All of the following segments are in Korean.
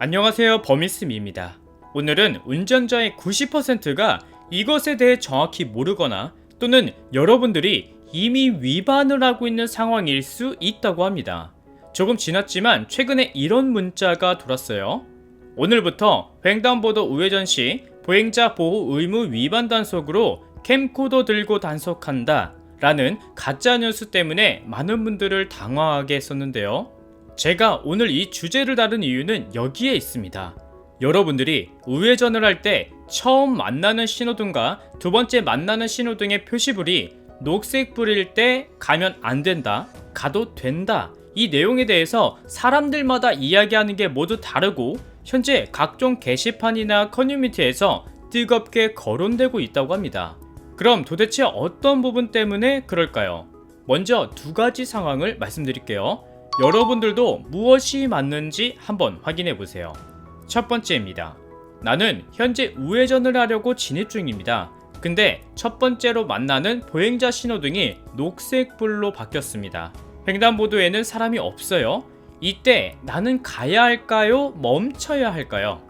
안녕하세요 버미스미입니다. 오늘은 운전자의 90%가 이것에 대해 정확히 모르거나 또는 여러분들이 이미 위반을 하고 있는 상황일 수 있다고 합니다. 조금 지났지만 최근에 이런 문자가 돌았어요. 오늘부터 횡단보도 우회전 시 보행자 보호 의무 위반 단속으로 캠코더 들고 단속한다 라는 가짜뉴스 때문에 많은 분들을 당황하게 했었는데요. 제가 오늘 이 주제를 다룬 이유는 여기에 있습니다. 여러분들이 우회전을 할 때 처음 만나는 신호등과 두 번째 만나는 신호등의 표시불이 녹색 불일 때 가면 안 된다, 가도 된다. 이 내용에 대해서 사람들마다 이야기하는 게 모두 다르고 현재 각종 게시판이나 커뮤니티에서 뜨겁게 거론되고 있다고 합니다. 그럼 도대체 어떤 부분 때문에 그럴까요? 먼저 두 가지 상황을 말씀드릴게요. 여러분들도 무엇이 맞는지 한번 확인해 보세요. 첫 번째입니다. 나는 현재 우회전을 하려고 진입 중입니다. 근데 첫 번째로 만나는 보행자 신호등이 녹색불로 바뀌었습니다. 횡단보도에는 사람이 없어요. 이때 나는 가야 할까요? 멈춰야 할까요?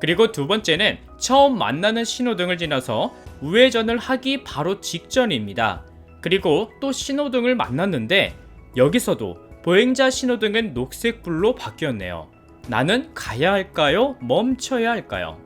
그리고 두 번째는 처음 만나는 신호등을 지나서 우회전을 하기 바로 직전입니다. 그리고 또 신호등을 만났는데 여기서도 보행자 신호등은 녹색불로 바뀌었네요. 나는 가야 할까요? 멈춰야 할까요?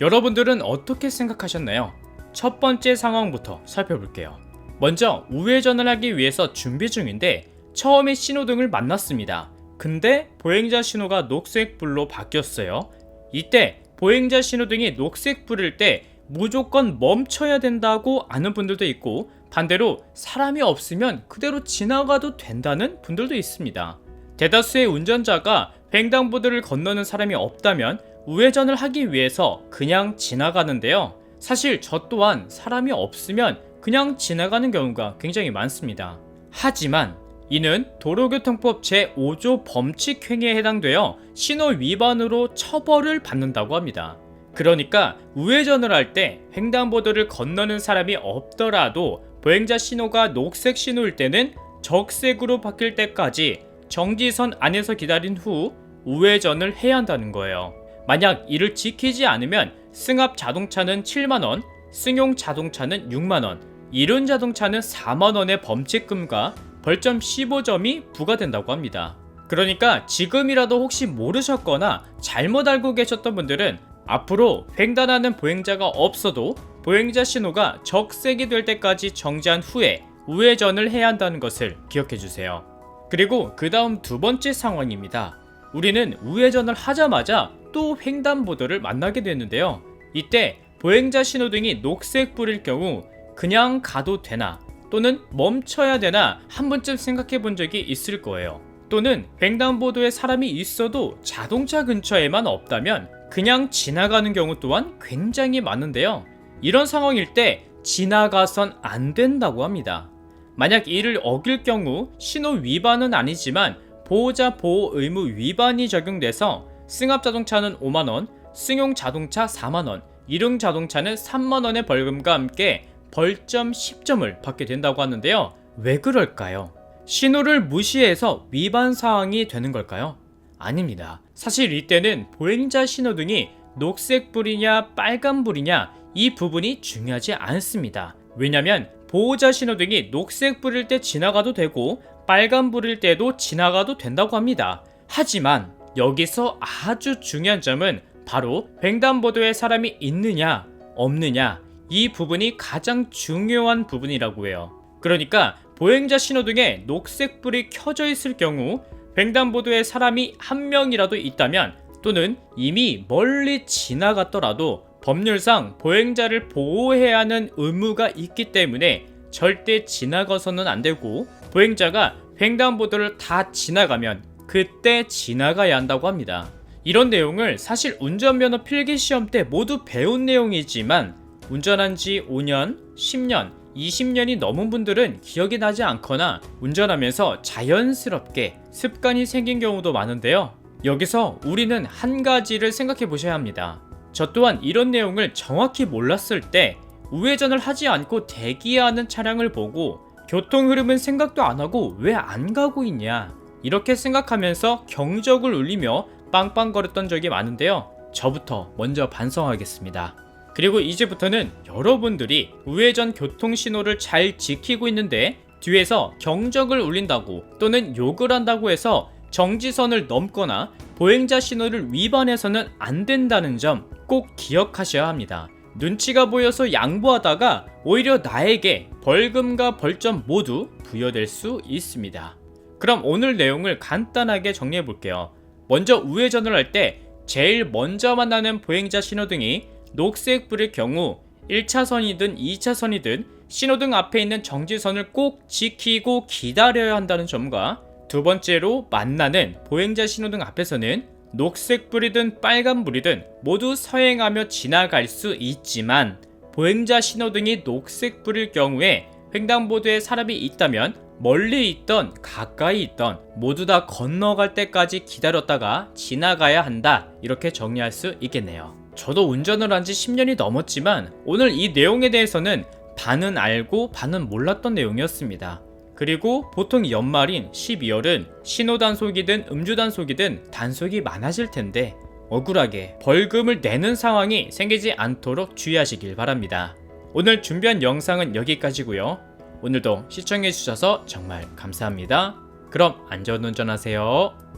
여러분들은 어떻게 생각하셨나요? 첫 번째 상황부터 살펴볼게요. 먼저 우회전을 하기 위해서 준비 중인데 처음에 신호등을 만났습니다. 근데 보행자 신호가 녹색불로 바뀌었어요. 이때 보행자 신호등이 녹색불일 때 무조건 멈춰야 된다고 아는 분들도 있고 반대로 사람이 없으면 그대로 지나가도 된다는 분들도 있습니다. 대다수의 운전자가 횡단보도를 건너는 사람이 없다면 우회전을 하기 위해서 그냥 지나가는데요. 사실 저 또한 사람이 없으면 그냥 지나가는 경우가 굉장히 많습니다. 하지만 이는 도로교통법 제5조 범칙행위에 해당되어 신호 위반으로 처벌을 받는다고 합니다. 그러니까 우회전을 할 때 횡단보도를 건너는 사람이 없더라도 보행자 신호가 녹색 신호일 때는 적색으로 바뀔 때까지 정지선 안에서 기다린 후 우회전을 해야 한다는 거예요. 만약 이를 지키지 않으면 승합 자동차는 7만원, 승용 자동차는 6만원, 이륜 자동차는 4만원의 범칙금과 벌점 15점이 부과된다고 합니다. 그러니까 지금이라도 혹시 모르셨거나 잘못 알고 계셨던 분들은 앞으로 횡단하는 보행자가 없어도 보행자 신호가 적색이 될 때까지 정지한 후에 우회전을 해야 한다는 것을 기억해 주세요. 그리고 그 다음 두 번째 상황입니다. 우리는 우회전을 하자마자 또 횡단보도를 만나게 되는데요. 이때 보행자 신호등이 녹색 불일 경우 그냥 가도 되나 또는 멈춰야 되나 한 번쯤 생각해 본 적이 있을 거예요. 또는 횡단보도에 사람이 있어도 자동차 근처에만 없다면 그냥 지나가는 경우 또한 굉장히 많은데요. 이런 상황일 때 지나가선 안 된다고 합니다. 만약 이를 어길 경우 신호 위반은 아니지만 보호자 보호 의무 위반이 적용돼서 승합 자동차는 5만원, 승용 자동차 4만원, 이륜 자동차는 3만원의 벌금과 함께 벌점 10점을 받게 된다고 하는데요. 왜 그럴까요? 신호를 무시해서 위반 사항이 되는 걸까요? 아닙니다. 사실 이때는 보행자 신호등이 녹색불이냐 빨간불이냐 이 부분이 중요하지 않습니다. 왜냐면 보호자 신호등이 녹색 불일 때 지나가도 되고 빨간 불일 때도 지나가도 된다고 합니다. 하지만 여기서 아주 중요한 점은 바로 횡단보도에 사람이 있느냐 없느냐 이 부분이 가장 중요한 부분이라고 해요. 그러니까 보행자 신호등에 녹색 불이 켜져 있을 경우 횡단보도에 사람이 한 명이라도 있다면 또는 이미 멀리 지나갔더라도 법률상 보행자를 보호해야 하는 의무가 있기 때문에 절대 지나가서는 안 되고 보행자가 횡단보도를 다 지나가면 그때 지나가야 한다고 합니다. 이런 내용을 사실 운전면허 필기시험 때 모두 배운 내용이지만 운전한 지 5년, 10년, 20년이 넘은 분들은 기억이 나지 않거나 운전하면서 자연스럽게 습관이 생긴 경우도 많은데요. 여기서 우리는 한 가지를 생각해 보셔야 합니다. 저 또한 이런 내용을 정확히 몰랐을 때 우회전을 하지 않고 대기하는 차량을 보고 교통 흐름은 생각도 안 하고 왜 안 가고 있냐 이렇게 생각하면서 경적을 울리며 빵빵거렸던 적이 많은데요. 저부터 먼저 반성하겠습니다. 그리고 이제부터는 여러분들이 우회전 교통 신호를 잘 지키고 있는데 뒤에서 경적을 울린다고 또는 욕을 한다고 해서 정지선을 넘거나 보행자 신호를 위반해서는 안 된다는 점 꼭 기억하셔야 합니다. 눈치가 보여서 양보하다가 오히려 나에게 벌금과 벌점 모두 부여될 수 있습니다. 그럼 오늘 내용을 간단하게 정리해 볼게요. 먼저 우회전을 할 때 제일 먼저 만나는 보행자 신호등이 녹색불일 경우 1차선이든 2차선이든 신호등 앞에 있는 정지선을 꼭 지키고 기다려야 한다는 점과 두 번째로 만나는 보행자 신호등 앞에서는 녹색불이든 빨간불이든 모두 서행하며 지나갈 수 있지만 보행자 신호등이 녹색불일 경우에 횡단보도에 사람이 있다면 멀리 있던 가까이 있던 모두 다 건너갈 때까지 기다렸다가 지나가야 한다 이렇게 정리할 수 있겠네요. 저도 운전을 한 지 10년이 넘었지만 오늘 이 내용에 대해서는 반은 알고 반은 몰랐던 내용이었습니다. 그리고 보통 연말인 12월은 신호 단속이든 음주 단속이든 단속이 많아질 텐데 억울하게 벌금을 내는 상황이 생기지 않도록 주의하시길 바랍니다. 오늘 준비한 영상은 여기까지고요. 오늘도 시청해주셔서 정말 감사합니다. 그럼 안전운전하세요.